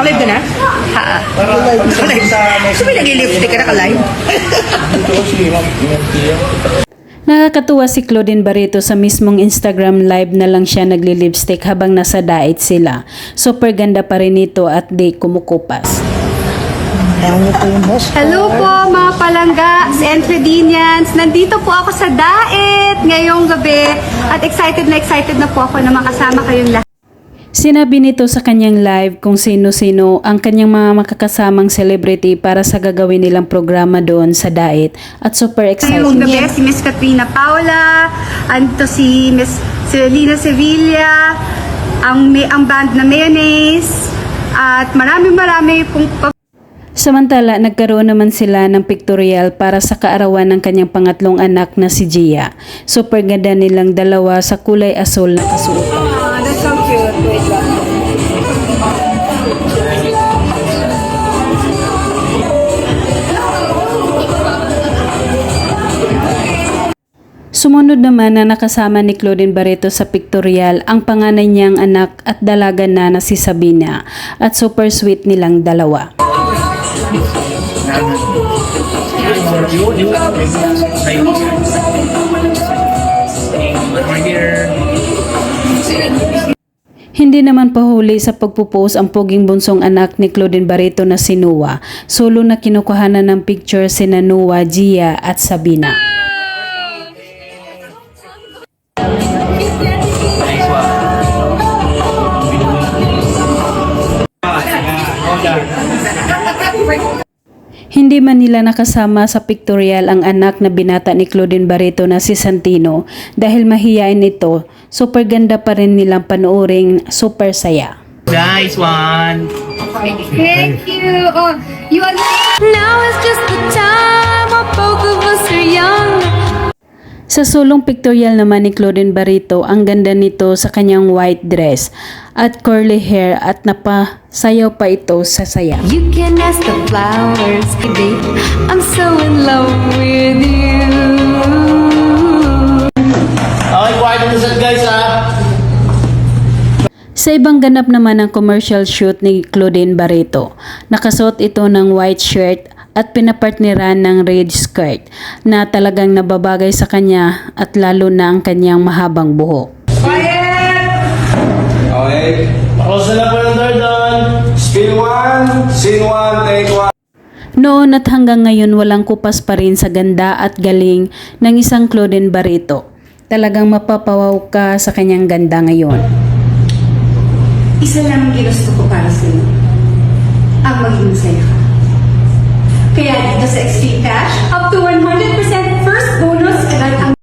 Kalive ka na? Ha? Kalive. Nag-lipstick ka na kalive? Nakakatuwa si Claudine Barreto sa mismong Instagram live na lang siya nagli-lipstick habang nasa diet sila. Super ganda pa rin ito at di kumukupas. Hello po mga palangga and Tredinians. Nandito po ako sa Daet ngayong gabi at excited na excited na po ako na makasama kayong lahat. Sinabi nito sa kanyang live kung sino-sino ang kanyang mga makakasamang celebrity para sa gagawin nilang programa doon sa diet at super Ngayong excited. gabi si Miss Katrina Paula, anto si Miss Celina Sevilla, ang, may, ang band na Mayonnaise, at marami marami pong Samantala, nagkaroon naman sila ng pictorial para sa kaarawan ng kanyang pangatlong anak na si Gia. Super ganda nilang dalawa sa kulay asul na kasuotan. That's so cute. Wait lang. Sumunod naman na nakasama ni Claudine Barreto sa pictorial ang panganay niyang anak at dalaga na na si Sabina at super sweet nilang dalawa. Hindi naman pahuli sa pagpupost ang poging bunsong anak ni Claudine Barreto na si Noah. Solo na kinukuhanan ng picture sina Noah, Gia at Sabina. Hindi man nila nakasama sa pictorial ang anak na binata ni Claudine Barreto na si Santino dahil mahiyain ito, super ganda pa rin nilang panooring super saya. Nice one. Thank you. Oh, you are Now is just the time both of us are young. Sa sulong pictorial naman ni Claudine Barreto, ang ganda nito sa kanyang white dress at curly hair at napasayaw pa ito sa saya. You can ask the flowers, baby. I'm so in love with you. Okay, quiet on the set guys ha. Sa ibang ganap naman ang commercial shoot ni Claudine Barreto. Nakasuot ito ng white shirt at pinapartneran ng red skirt na talagang nababagay sa kanya at lalo na ang kanyang mahabang buhok. Okay. Close na po ng doon. Spin one, scene one, take one. Noon at hanggang ngayon walang kupas pa rin sa ganda at galing ng isang Claudine Barreto. Talagang mapapawaw ka sa kanyang ganda ngayon. Isa lang ang ginusto ko para sa iyo. Ang maging masaya ka. Kaya dito the Extreme Cash, up to 100%